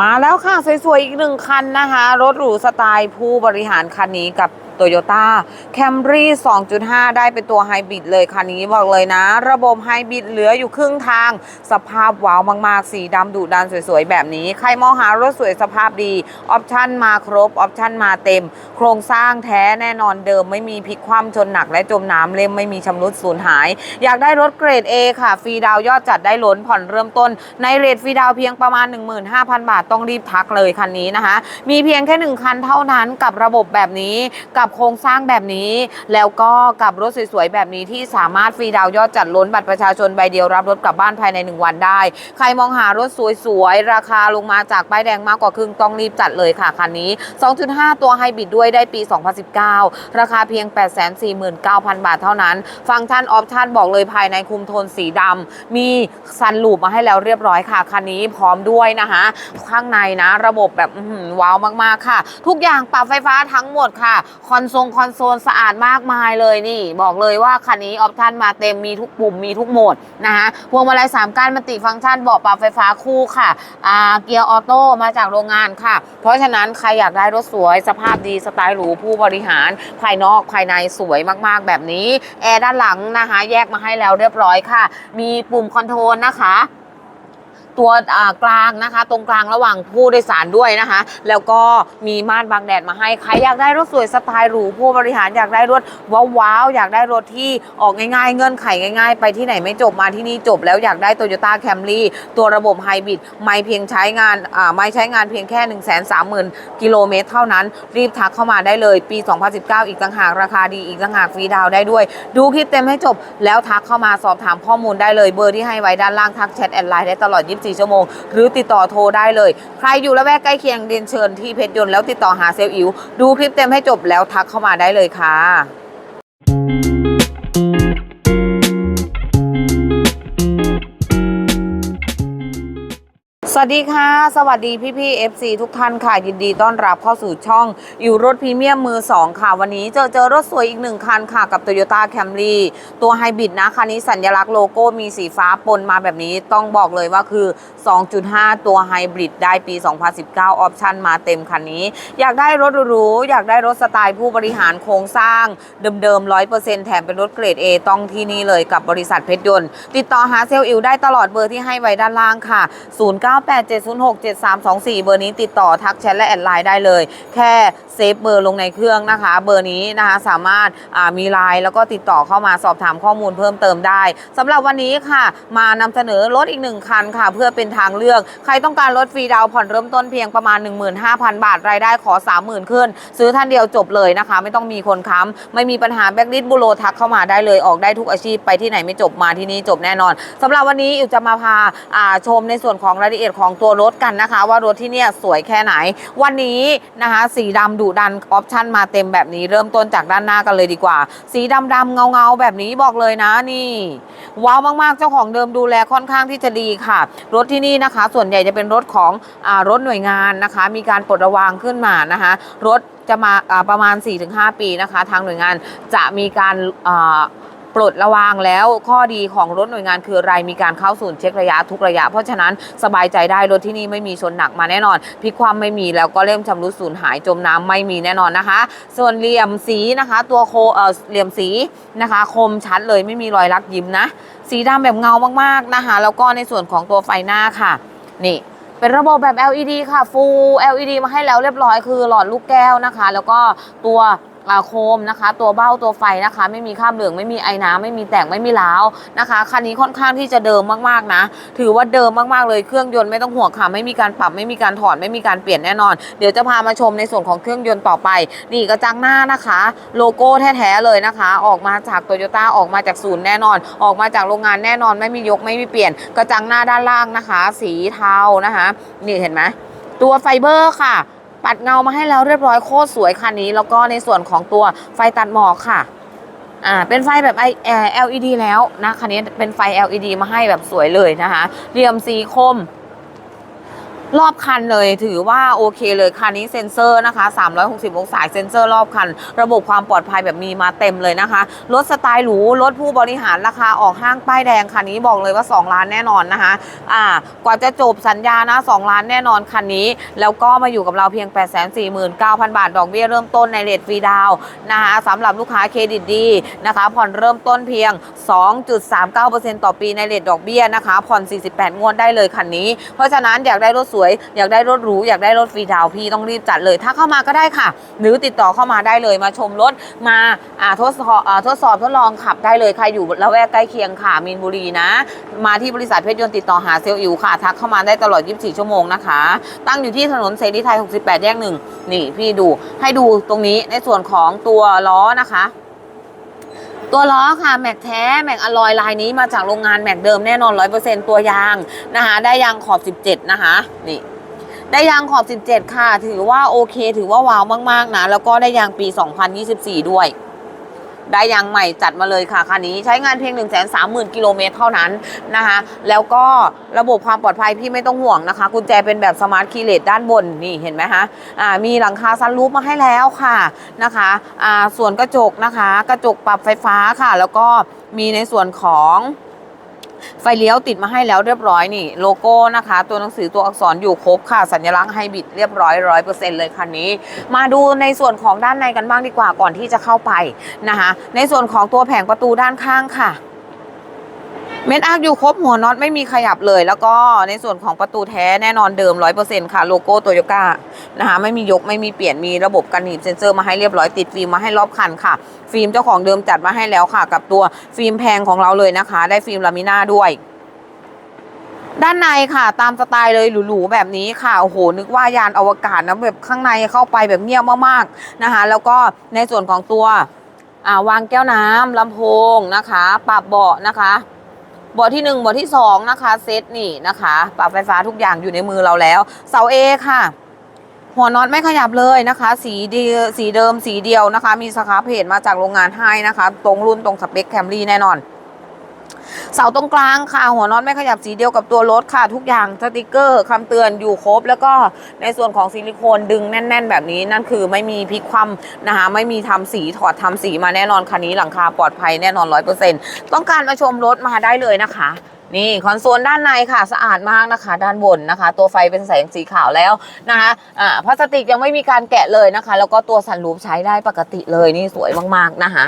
มาแล้วค่ะ สวยๆ อีกหนึ่งคันนะคะ รถหรูสไตล์ผู้บริหารคันนี้กับ โตโยต้าแคมรี่2.5 ได้เป็นตัวไฮบริดเลยคันนี้บอกเลยนะ ระบบไฮบริดเหลืออยู่ครึ่งทาง สภาพว้าวมาก ๆ สีดำดุดันสวย ๆ แบบนี้ ใครมองหารถสวยสภาพดี ออปชั่นมาครบ ออปชั่นมาเต็ม โครงสร้างแท้แน่นอนเดิม ไม่มีพลิกคว่ำชนหนักและจมน้ำเล่มไม่มีชำรุดสูญหาย อยากได้รถเกรด A ค่ะ ฟรีดาวยอดจัดได้ล้นผ่อนเริ่มต้น ในเรทฟรีดาวเพียงประมาณ 15,000 บาทต้องรีบทักเลยคันนี้นะคะ มีเพียงแค่หนึ่งคันเท่านั้นกับระบบแบบนี้กับโครงสร้างแบบนี้ แล้วก็กับรถสวยๆแบบนี้ที่สามารถฟรีดาวยอดจัดล้นบัตรประชาชนใบเดียวรับรถกลับบ้านภายใน 1 วันได้ ใครมองหารถสวยๆ ราคาลงมาจากป้ายแดงมากกว่าครึ่งต้องรีบจัดเลยค่ะคันนี้ 2.5 ตัวไฮบริดด้วยได้ปี 2019 ราคาเพียง 849,000 บาทเท่านั้น ฟังก์ชันออปชันบอกเลยภายในคุมโทนสีดำมีซันลูปมาให้แล้วเรียบร้อยค่ะคันนี้พร้อมด้วยนะคะข้างในนะ ระบบแบบว้าวมากๆค่ะ ทุกอย่างปรับไฟฟ้าทั้งหมดค่ะคอนโซลคอนโซลสะอาดมากมายเลยนี่ บอกเลยว่าคันนี้ออปชันมาเต็มมีทุกปุ่มมีทุกโหมดนะคะพวงมาลัย3ก้านมัลติฟังก์ชันเบาะปรับไฟฟ้าคู่ค่ะเกียร์ออโต้มาจากโรงงานค่ะ เพราะฉะนั้นใครอยากได้รถสวยสภาพดีสไตล์หรูผู้บริหารภายนอกภายในสวยมากๆ แบบนี้แอร์ด้านหลังนะคะ แยกมาให้แล้วเรียบร้อยค่ะ มีปุ่มคอนโทรลนะคะ ตัวกลางนะคะ ตรงกลางระหว่างผู้โดยสารด้วยนะคะ แล้วก็มีม่านบังแดดมาให้ใครอยากได้รถสวยสไตล์หรูผู้บริหารอยากได้รถว้าวๆอยากได้รถที่ออกง่ายๆ เงื่อนไขง่าย ๆ ไปที่ไหนไม่จบมาที่นี่จบ แล้วอยากได้ Toyota Camry ตัวระบบไฮบริดไม่เพียงใช้งานไม่ใช้งานเพียงแค่ 1 3 0 0 0 0 กิโลเมตรเท่านั้น รีบทักเข้ามาได้เลยปี 2019 อีกต่างหากราคาดีอีกต่างหากฟรีดาวได้ด้วย ดูคลิปเต็มให้จบ แล้วทักเข้ามาสอบถามข้อมูลได้เลยเบอร์ที่ให้ไว้ด้านล่างทักแชทแอดไลน์ได้ตลอด 24ชั่วโมง หรือติดต่อโทรได้เลย ใครอยู่ละแวกใกล้เคียงเรียนเชิญที่เพชรยนต์แล้วติดต่อหาเซลล์อิวดูคลิปเต็มให้จบแล้วทักเข้ามาได้เลยค่ะ สวัสดีค่ะ สวัสดีพี่พี่ๆ FC ทุกท่านค่ะ ยินดีต้อนรับเข้าสู่ช่องอยู่รถพรีเมียมมือ 2 ค่ะ วันนี้เจอเจอรถสวยอีกหนึ่งคันค่ะ กับ Toyota Camry ตัวไฮบริดนะ คันนี้สัญลักษณ์โลโก้มีสีฟ้าปนมาแบบนี้ต้องบอกเลยว่าคือ 2.5 ตัวไฮบริดได้ปี 2019 ออปชั่นมาเต็มคันนี้ อยากได้รถหรูอยากได้รถสไตล์ผู้บริหารโครงสร้าง เดิมๆ 100%แถมเป็นรถเกรด A ต้องที่นี่เลยกับบริษัทเพชรยนต์ ติดต่อหาเซลล์อิวได้ตลอดเบอร์ที่ให้ไว้ด้านล่างค่ะ 098 0987067324 เบอร์นี้ติดต่อทักแชทและแอดไลน์ได้เลย แค่เซฟเบอร์ลงในเครื่องนะคะ เบอร์นี้นะคะสามารถมีไลน์แล้วก็ติดต่อเข้ามาสอบถามข้อมูลเพิ่มเติมได้สำหรับวันนี้ค่ะ มานำเสนอรถอีกหนึ่งคันค่ะ เพื่อเป็นทางเลือก ใครต้องการรถฟรีดาวน์ผ่อนเริ่มต้นเพียงประมาณ 15,000 บาท รายได้ขอ 30,000 ขึ้น ซื้อท่านเดียวจบเลยนะคะ ไม่ต้องมีคนค้ำไม่มีปัญหาแบ็กลิสบุโรทักเข้ามาได้เลยออกได้ทุกอาชีพไปที่ไหนไม่จบมาที่นี่จบแน่นอนสำหรับวันนี้อิวจะมาพาอ่าชมในส่วนของรายละเอียดของของตัวรถกันนะคะ ว่ารถที่เนี่ยสวยแค่ไหน วันนี้นะคะ สีดำดุดันออปชั่นมาเต็มแบบนี้เริ่มต้นจากด้านหน้ากันเลยดีกว่า สีดำดำเงาเงาแบบนี้บอกเลยนะนี่ว้าวมากๆ เจ้าของเดิมดูแลค่อนข้างที่จะดีค่ะ รถที่นี่นะคะ ส่วนใหญ่จะเป็นรถของอรถหน่วยงานนะคะ มีการปลดระวางขึ้นมานะคะ รถจะมาประมาณ 4-5 ปีนะคะ ทางหน่วยงานจะมีการ ปลดระวางแล้วข้อดีของรถหน่วยงานคืออะไรมีการเข้าศูนย์เช็คระยะทุกระยะ เพราะฉะนั้นสบายใจได้รถที่นี่ไม่มีชนหนักมาแน่นอนพลิกความไม่มีแล้วก็เริ่มชำรุดสูญหายจมน้ำไม่มีแน่นอนนะคะ ส่วนเหลี่ยมสีนะคะ ตัวโคเอ่อเหลี่ยมสีนะคะ คมชัดเลยไม่มีรอยลักยิ้มนะ สีดำแบบเงามากๆนะคะ แล้วก็ในส่วนของตัวไฟหน้าค่ะ นี่เป็นระบบแบบ LED ค่ะ Full LED มาให้แล้วเรียบร้อยคือหลอดลูกแก้วนะคะ แล้วก็ตัว โคมนะคะ ตัวเบ้าตัวไฟนะคะ ไม่มีข้ามเหลืองไม่มีไอ้น้ำไม่มีแตกไม่มีล้าวนะคะคันนี้ค่อนข้างที่จะเดิมมากๆนะ ถือว่าเดิมมากๆเลยเครื่องยนต์ไม่ต้องห่วงค่ะไม่มีการปรับไม่มีการถอดไม่มีการเปลี่ยนแน่นอน เดี๋ยวจะพามาชมในส่วนของเครื่องยนต์ต่อไป นี่กระจังหน้านะคะ โลโก้แท้ๆเลยนะคะ ออกมาจากโตโยต้าออกมาจากศูนย์แน่นอน ออกมาจากโรงงานแน่นอนไม่มียกไม่มีเปลี่ยน กระจังหน้าด้านล่างนะคะ สีเทานะคะ นี่เห็นไหมตัวไฟเบอร์ค่ะ ปัดเงามาให้แล้วเรียบร้อยโคตรสวยคันนี้ แล้วก็ในส่วนของตัวไฟตัดหมอกค่ะอ่าเป็นไฟแบบไอเอ่อ LED แล้วนะคันนี้เป็นไฟ LED มาให้แบบสวยเลยนะคะเหลี่ยมสีคม รอบคันเลยถือว่าโอเคเลยคันนี้เซ็นเซอร์นะคะ 360 องศาเซ็นเซอร์รอบคัน ระบบความปลอดภัยแบบมีมาเต็มเลยนะคะ รถสไตล์หรู รถผู้บริหารราคาออกห้างป้ายแดงคันนี้บอกเลยว่า 2 ล้านแน่นอนนะคะ อ่ากว่าจะจบสัญญานะ 2 ล้านแน่นอนคันนี้ แล้วก็มาอยู่กับเราเพียง 849,000 บาท ดอกเบี้ยเริ่มต้นในเลทฟรีดาวนะคะสำหรับลูกค้าเครดิตดีนะคะ ผ่อนเริ่มต้นเพียง 2.39%ต่อปีในเลทดอกเบี้ยนะคะ ผ่อน 48 งวดได้เลยคันนี้ เพราะฉะนั้นอยากได้รถวยอยากได้รถหรูอยากได้รถฟรีดาวพี่ต้องรีบจัดเลย ถ้าเข้ามาก็ได้ค่ะ หรือติดต่อเข้ามาได้เลยมาชมรถมาทดสอบทดสอบทดลองขับได้เลยใครอยู่ละแวกใกล้เคียงค่ะมีนบุรีนะ มาที่บริษัทเพชรยนต์ติดต่อหาเซลล์อิวค่ะ ทักเข้ามาได้ตลอด 24 ชั่วโมงนะคะ ตั้งอยู่ที่ถนนเสรีไทย 68 แยกหนึ่งนี่พี่ดูให้ดูตรงนี้ในส่วนของตัวล้อนะคะ ตัวล้อค่ะแม็กแท้แม็กอลอยลายนี้มาจากโรงงานแม็กเดิมแน่นอน100%ตัวยางนะคะ ได้ยางขอบ17นะคะนี่ได้ยางขอบ 17 ค่ะ ถือว่าโอเค ถือว่าว้าวมาก ๆ นะ แล้วก็ได้ยางปี 2024 ด้วย ได้ยางใหม่จัดมาเลยค่ะคันนี้ใช้งานเพียง 1 3 0 0 0 0กิโลเมตรเท่านั้นนะคะแล้วก็ระบบความปลอดภัยพี่ไม่ต้องห่วงนะคะ กุญแจเป็นแบบสมาร์ทคีย์เลสด้านบนนี่เห็นไหมคะอ่ามีหลังคาซันรูฟมาให้แล้วค่ะนะคะอ่าส่วนกระจกนะคะ กระจกปรับไฟฟ้าค่ะ แล้วก็มีในส่วนของ ไฟเลี้ยวติดมาให้แล้วเรียบร้อยนี่ โลโก้นะคะ ตัวหนังสือตัวอักษรอยู่ครบค่ะ สัญลักษณ์ไฮบริดเรียบร้อยร้อยเปอร์เซ็นต์เลยคันนี้ มาดูในส่วนของด้านในกันบ้างดีกว่าก่อนที่จะเข้าไปนะคะ ในส่วนของตัวแผงประตูด้านข้างค่ะ เม็ดอาร์คอยู่ครบหัวน็อตไม่มีขยับเลย แล้วก็ในส่วนของประตูแท้แน่นอนเดิม 100%ค่ะโลโก้โตโยต้านะคะไม่มียกไม่มีเปลี่ยนมีระบบกันหนีบเซ็นเซอร์มาให้เรียบร้อยติดฟิล์มมาให้รอบคันค่ะ ฟิล์มเจ้าของเดิมจัดมาให้แล้วค่ะ กับตัวฟิล์มแพงของเราเลยนะคะ ได้ฟิล์มลามิน่าด้วยด้านในค่ะ ตามสไตล์เลยหรูๆแบบนี้ค่ะโอ้โหนึกว่ายานอวกาศนะแบบข้างในเข้าไปแบบเงียบมากๆนะคะ แล้วก็ในส่วนของตัววางแก้วน้ำลำโพงนะคะ ปรับเบาะนะคะ เบาะที่หนึ่งบาะที่สองนะคะ เซตนี่นะคะปรับไฟฟ้าทุกอย่างอยู่ในมือเราแล้ว เสาเอค่ะ หัวน็อตไม่ขยับเลยนะคะ สีเดียสีเดิมสีเดียวนะคะ มีสครับเพจมาจากโรงงานให้นะคะ ตรงรุ่นตรงสเปคแคมรี่แน่นอน เสาตรงกลางค่ะ หัวน็อตไม่ขยับสีเดียวกับตัวรถค่ะ ทุกอย่างสติกเกอร์คำเตือนอยู่ครบ แล้วก็ในส่วนของซิลิโคนดึงแน่น ๆ แบบนี้นั่นคือไม่มีพลิกคว่ำนะคะไม่มีทำสีถอดทำสีมาแน่นอนคันนี้หลังคาปลอดภัยแน่นอนร้อยเปอร์เซ็นต์ต้องการมาชมรถมาได้เลยนะคะนี่คอนโซลด้านในค่ะสะอาดมากนะคะ ด้านบนนะคะ ตัวไฟเป็นแสงสีขาวแล้วนะคะอ่าพลาสติกยังไม่มีการแกะเลยนะคะ แล้วก็ตัวสันรูปใช้ได้ปกติเลยนี่สวยมากๆนะคะ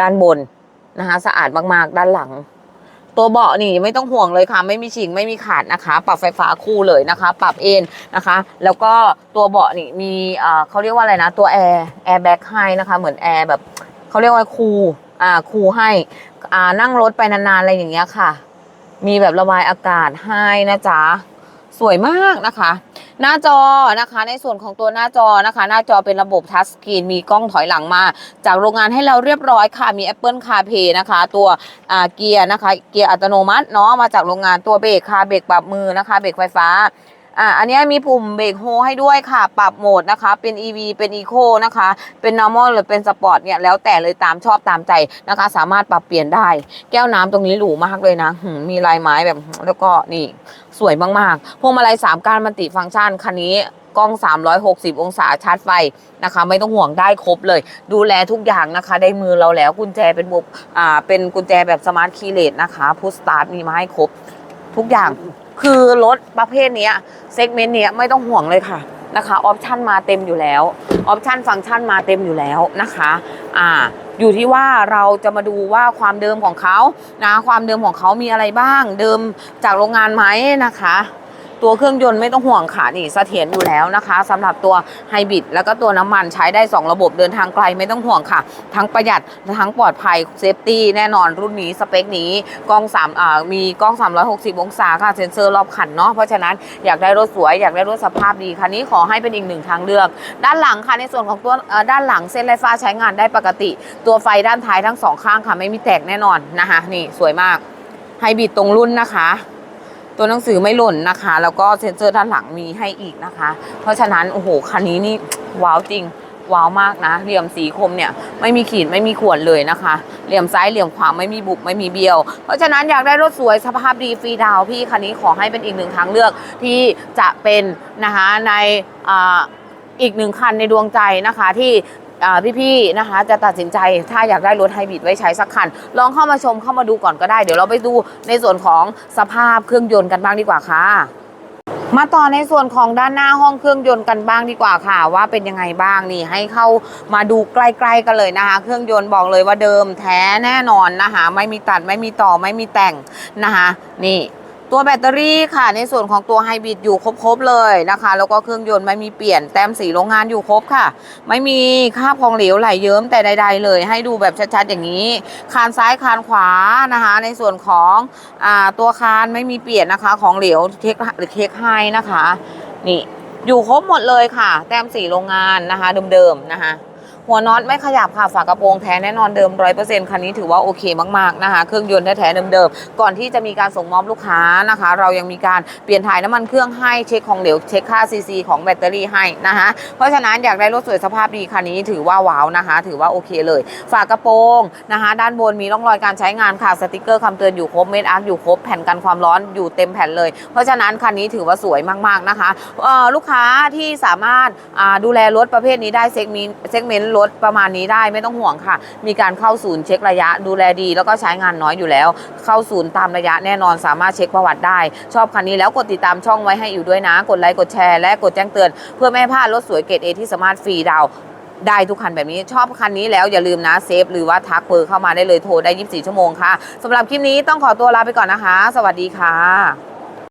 ด้านบนนะคะ สะอาดมากๆ ด้านหลัง ตัวเบาะนี่ไม่ต้องห่วงเลยค่ะ ไม่มีฉีกไม่มีขาดนะคะ ปรับไฟฟ้าคู่เลยนะคะ ปรับเอนนะคะ แล้วก็ตัวเบาะนี่มีเอ่อเขาเรียกว่าอะไรนะ ตัวแอร์แอร์แบ็กให้นะคะ เหมือนแอร์แบบเขาเรียกว่าคูลอ่าคูลให้อ่านั่งรถไปนานๆอะไรอย่างเงี้ยค่ะ มีแบบระบายอากาศให้นะจ๊ะ สวยมากนะคะ หน้าจอนะคะ ในส่วนของตัวหน้าจอนะคะ หน้าจอเป็นระบบทัชสกรีนมีกล้องถอยหลังมา จากโรงงานให้เราเรียบร้อยค่ะมี Apple CarPlay นะคะ ตัวอ่าเกียร์นะคะ เกียร์อัตโนมัติเนาะมาจากโรงงานตัวเบรกค่ะเบรกปรับมือนะคะ เบรกไฟฟ้า อ่าอันนี้มีปุ่มเบรกโฮให้ด้วยค่ะ ปรับโหมดนะคะ เป็น EV เป็น Eco นะคะ เป็น normal หรือเป็น Sport เนี่ย แล้วแต่เลยตามชอบตามใจนะคะ สามารถปรับเปลี่ยนได้ แก้วน้ำตรงนี้หรูมากเลยนะมมีลายไม้แบบ แล้วก็นี่สวยมากๆ พวงมาลัย3การมันติฟังก์ชัน คันนี้กล้อง 360 องศาชาร์จไฟนะคะ ไม่ต้องห่วงได้ครบเลย ดูแลทุกอย่างนะคะ ได้มือเราแล้วกุญแจเป็นบุบอ่าเป็นกุญแจแบบสมาร์ทคีย์เลสนะคะพุชสตาร์ทมีมาให้ครบ ทุกอย่างคือรถประเภทนี้เซกเมนต์นี้ไม่ต้องห่วงเลยค่ะนะคะออปชันมาเต็มอยู่แล้วออปชันฟังก์ชันมาเต็มอยู่แล้วนะคะอ่าอยู่ที่ว่าเราจะมาดูว่าความเดิมของเขานะความเดิมของเขามีอะไรบ้าง เดิมจากโรงงานไหมนะคะ ตัวเครื่องยนต์ไม่ต้องห่วงค่ะนี่เสถียรอยู่แล้วนะคะสำหรับตัวไฮบริดแล้วก็ตัวน้ำมันใช้ได้ 2 ระบบเดินทางไกลไม่ต้องห่วงค่ะ ทั้งประหยัดทั้งปลอดภัยเซฟตี้แน่นอนรุ่นนี้สเปคนี้กล้อง3อ่ามีกล้อง 360 องศาค่ะเซ็นเซอร์รอบคันเนาะเพราะฉะนั้นอยากได้รถสวยอยากได้รถสภาพดีคันนี้ขอให้เป็นอีกหนึ่งทางเลือก ด้านหลังค่ะในส่วนของตัวด้านหลังเส้นไฟฟ้าใช้งานได้ปกติ ตัวไฟด้านท้ายทั้งสองข้างค่ะไม่มีแตกแน่นอนนะคะนี่สวยมากไฮบริดตรงรุ่นนะคะ ตัวหนังสือไม่หล่นนะคะ แล้วก็เซ็นเซอร์ด้านหลังมีให้อีกนะคะ เพราะฉะนั้นโอ้โหคันนี้นี่ว้าวจริงว้าวมากนะ เหลี่ยมสีคมเนี่ยไม่มีขีดไม่มีข่วนเลยนะคะ เหลี่ยมซ้ายเหลี่ยมขวาไม่มีบุบไม่มีเบี้ยว เพราะฉะนั้นอยากได้รถสวยสภาพดีฟรีดาวพี่คันนี้ขอให้เป็นอีกหนึ่งทางเลือกที่จะเป็นนะคะในอ,อีกหนึ่งคันในดวงใจนะคะที่ พี่ๆนะคะ จะตัดสินใจถ้าอยากได้รถไฮบริดไว้ใช้สักคัน ลองเข้ามาชมเข้ามาดูก่อนก็ได้ เดี๋ยวเราไปดูในส่วนของสภาพเครื่องยนต์กันบ้างดีกว่าค่ะมาต่อในส่วนของด้านหน้าห้องเครื่องยนต์กันบ้างดีกว่าค่ะ ว่าเป็นยังไงบ้างนี่ให้เข้ามาดูใกล้ๆกันเลยนะคะ เครื่องยนต์บอกเลยว่าเดิมแท้แน่นอนนะคะ ไม่มีตัดไม่มีต่อไม่มีแต่งนะคะนี่ ตัวแบตเตอรี่ค่ะในส่วนของตัวไฮบริดอยู่ครบๆเลยนะคะ แล้วก็เครื่องยนต์ไม่มีเปลี่ยนแต้มสีโรงงานอยู่ครบค่ะ ไม่มีคราบของเหลวไหลเยิ้มแต่ใด ๆ เลย ให้ดูแบบชัดๆอย่างนี้ คานซ้ายคานขวานะคะ ในส่วนของอ่าตัวคานไม่มีเปลี่ยนนะคะ ของเหลวเทคหรือเทคไฮนะคะ นี่อยู่ครบหมดเลยค่ะ แต้มสีโรงงานนะคะเดิมๆนะคะ หัวน็อตไม่ขยับค่ะฝากระโปรงแท้แน่นอนเดิมร้อยเปอร์เซ็นต์คันนี้ถือว่าโอเคมากๆนะคะ เครื่องยนต์แท้ๆเดิมๆก่อนที่จะมีการส่งมอบลูกค้านะคะ เรายังมีการเปลี่ยนถ่ายน้ำมันเครื่องให้เช็คของเหลวเช็คค่าซีซีของแบตเตอรี่ให้นะคะเพราะฉะนั้นอยากได้รถสวยสภาพดีคันนี้ถือว่าว้าวนะคะ ถือว่าโอเคเลย ฝากระโปรงนะคะ ด้านบนมีร่องรอยการใช้งานค่ะสติกเกอร์คำเตือนอยู่ครบเม็ดอาร์คอยู่ครบแผ่นกันความร้อนอยู่เต็มแผ่นเลย เพราะฉะนั้นคันนี้ถือว่าสวยมากๆนะคะเออลูกค้าที่สามารถดูแลรถประเภทนี้ได้เซกเมนต์รถประมาณนี้ได้ไม่ต้องห่วงค่ะ มีการเข้าศูนย์เช็คระยะดูแลดี แล้วก็ใช้งานน้อยอยู่แล้ว เข้าศูนย์ตามระยะแน่นอนสามารถเช็คประวัติได้ ชอบคันนี้แล้วกดติดตามช่องไว้ให้อยู่ด้วยนะ กดไลค์กดแชร์และกดแจ้งเตือน เพื่อไม่ให้พลาดรถสวยเกรดเอที่สามารถฟรีดาวได้ทุกคันแบบนี้ชอบคันนี้แล้วอย่าลืมนะเซฟหรือว่าทักเบอร์เข้ามาได้เลยโทรได้ 24 ชั่วโมงค่ะสำหรับคลิปนี้ต้องขอตัวลาไปก่อนนะคะ สวัสดีค่ะ